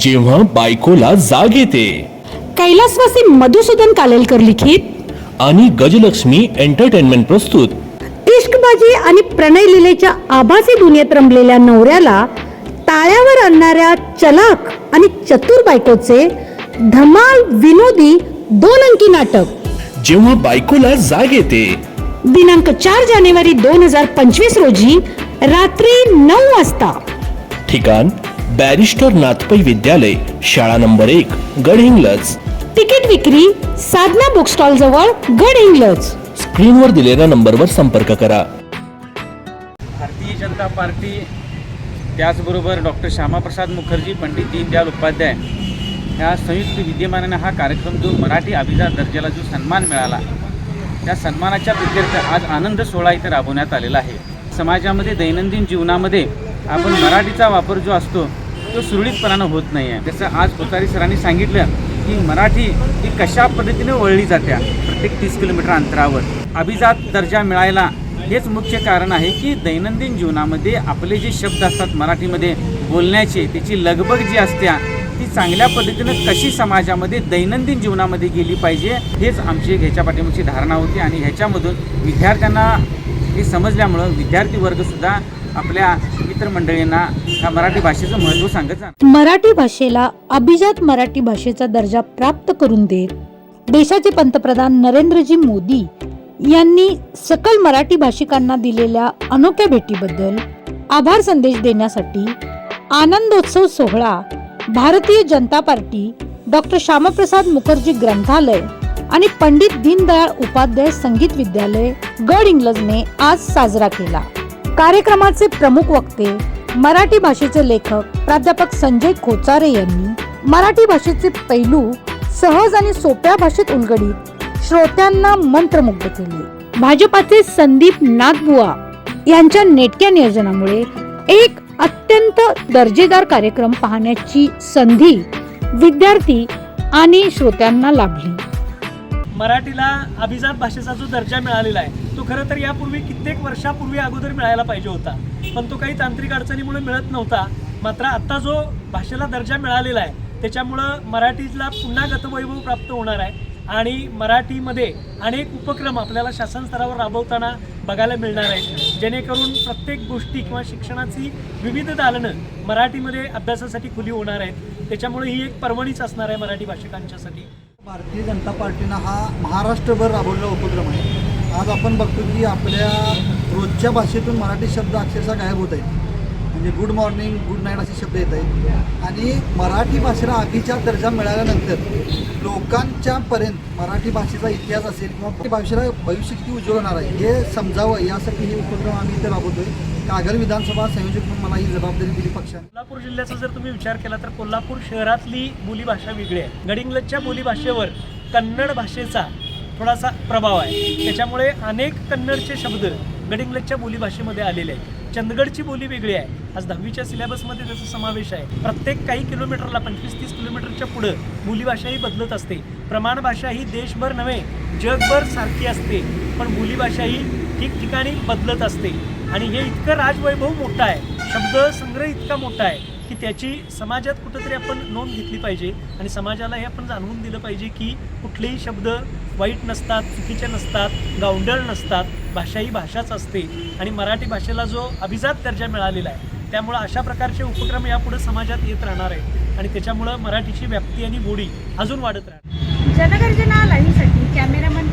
जेव्हा बायकोला जाग येते. कैलासवासी मधुसूदन कालेलकर लिखित आणि गजलक्ष्मी एंटरटेनमेंट प्रस्तुत. इश्कबाजी आणि प्रणय लिलेच्या आभासी दुनियेत रमलेल्या नवऱ्याला टाळ्यावर आणणाऱ्या चलाक आणि चतुर बायकोचे धमाल विनोदी दोन अंकी नाटक. जेव्हा बायकोला जाग येते. दिनांक चार जानेवारी दोन हजार पंचवीस रोजी रात्री नऊ वाजता. ठिकाण बॅरिस्टर नाथपै विद्यालय शाळा नंबर एक गडहिंग्लज तिकीट विक्री साधना बुक स्टॉल जवळ गड इंग्लज स्क्रीनवर दिलेल्या नंबरवर संपर्क करा. भारतीय जनता पार्टी त्याचबरोबर डॉक्टर श्यामाप्रसाद मुखर्जी पंडित दीनदयाल उपाध्याय ह्या संयुक्त विद्यमानाने हा कार्यक्रम जो मराठी अभिजात दर्जाला जो सन्मान मिळाला त्या सन्मानाच्या प्रित्यर्थ आज आनंद सोहळा इथे राबवण्यात आलेला आहे. समाजामध्ये दैनंदिन जीवनामध्ये आपण मराठीचा वापर जो असतो तो सुरळीतपणानं होत नाही आहे त्याचं आज कोतारी सरांनी सांगितलं की मराठी ही कशा पद्धतीने वळली जात्या प्रत्येक तीस किलोमीटर अंतरावर. अभिजात दर्जा मिळायला हेच मुख्य कारण आहे की दैनंदिन जीवनामध्ये आपले जे शब्द असतात मराठीमध्ये बोलण्याचे त्याची लगबग जी असत्या ती चांगल्या पद्धतीनं कशी समाजामध्ये दैनंदिन जीवनामध्ये गेली पाहिजे हेच आमची ह्याच्या पाठीमागची धारणा होती. आणि ह्याच्यामधून विद्यार्थ्यांना हे समजल्यामुळं विद्यार्थी वर्गसुद्धा आपल्या मित्रमंडळींना ह्या मराठी भाषेचं महत्त्व सांगत मराठी भाषेला अभिजात मराठी भाषेचा दर्जा प्राप्त करून देत देशाचे पंतप्रधान नरेंद्रजी मोदी यांनी सकल मराठी भाषिकांना दिलेल्या अनोख्या भेटीबद्दल आभार संदेश देण्यासाठी आनंदोत्सव सोहळा भारतीय जनता पार्टी डॉक्टर श्यामाप्रसाद मुखर्जी ग्रंथालय आणि पंडित दीनदयाळ उपाध्याय संगीत विद्यालय गड इंग्लजने आज साजरा केला. कार्यक्रमाचे प्रमुख वक्ते मराठी भाषेचे लेखक प्राध्यापक संजय खोचारे यांनी मराठी भाषेचे पैलू सहज आणि सोप्या भाषेत उलगडीत श्रोत्यांना मंत्रमुग्ध केले. भाजपाचे संदीप नागबुवा यांच्या नेटक्या नियोजनामुळे एक अत्यंत दर्जेदार कार्यक्रम पाहण्याची संधी विद्यार्थी आणि श्रोत्यांना लाभली. मराठीला अभिजात भाषेचा जो दर्जा मिळालेला आहे तो खरं तर यापूर्वी कित्येक वर्षापूर्वी अगोदर मिळायला पाहिजे होता. पण तो काही तांत्रिक अडचणीमुळे मिळत नव्हता. मात्र आत्ता जो भाषेला दर्जा मिळालेला आहे त्याच्यामुळं मराठीला पुन्हा गतवैभव प्राप्त होणार आहे आणि मराठीमध्ये अनेक उपक्रम आपल्याला शासन स्तरावर राबवताना बघायला मिळणार आहेत. जेणेकरून प्रत्येक गोष्टी किंवा शिक्षणाची विविध दालनं मराठीमध्ये अभ्यासासाठी खुली होणार आहेत. त्याच्यामुळे ही एक पर्वणीच असणार आहे मराठी भाषिकांच्यासाठी. भारतीय जनता पार्टीनं हा महाराष्ट्रभर राबवलेला उपक्रम आहे. आज आपण बघतो की आपल्या रोजच्या भाषेतून मराठी शब्द अक्षरशः गायब होत आहेत. म्हणजे गुड मॉर्निंग गुड नाईट असे शब्द येत आहेत. आणि मराठी भाषेला आधीचा दर्जा मिळाल्यानंतर लोकांच्या पर्यंत मराठी भाषेचा इतिहास असेल किंवा मराठी भाषेला भविष्य किती उज्ज्वल होणार आहे हे समजावं यासाठी हे उपक्रम आम्ही इथे राबवतो आहे कागल विधानसभा संयोजक म्हणून मला ही जबाबदारी दिली पक्षाने. कोल्हापूर जिल्ह्याचा जर तुम्ही विचार केला तर कोल्हापूर शहरातली बोलीभाषा वेगळी आहे. गडिंग्लजच्या बोलीभाषेवर कन्नड भाषेचा थोडासा प्रभाव आहे. त्याच्यामुळे अनेक कन्नडचे शब्द गडिंग्लजच्या बोलीभाषेमध्ये आलेले आहेत. चंदगडची बोली वेगळी आहे. आज दहावीच्या सिलेबसमध्ये त्याचा समावेश आहे. प्रत्येक काही किलोमीटरला पंचवीस तीस किलोमीटरच्या पुढं बोलीभाषा ही बदलत असते. प्रमाण भाषा ही देशभर नव्हे जगभर सारखी असते. पण बोलीभाषा ही ठिकठिकाणी बदलत असते. आणि हे इतकं राजवैभव मोठं आहे शब्द संग्रह इतका मोठा आहे की त्याची समाजात कुठंतरी आपण नोंद घेतली पाहिजे. आणि समाजाला हे आपण जाणवून दिलं पाहिजे की कुठलेही शब्द वाईट नसतात चुकीचे नसतात गावंडळ नसतात भाषा ही भाषाच असते. आणि मराठी भाषेला जो अभिजात दर्जा मिळालेला आहे त्यामुळं अशा प्रकारचे उपक्रम यापुढे समाजात येत राहणार आहेत. आणि त्याच्यामुळं मराठीची व्याप्ती आणि गोडी अजून वाढत राहणार. जनगर्जना लाईव्हसाठी कॅमेरामन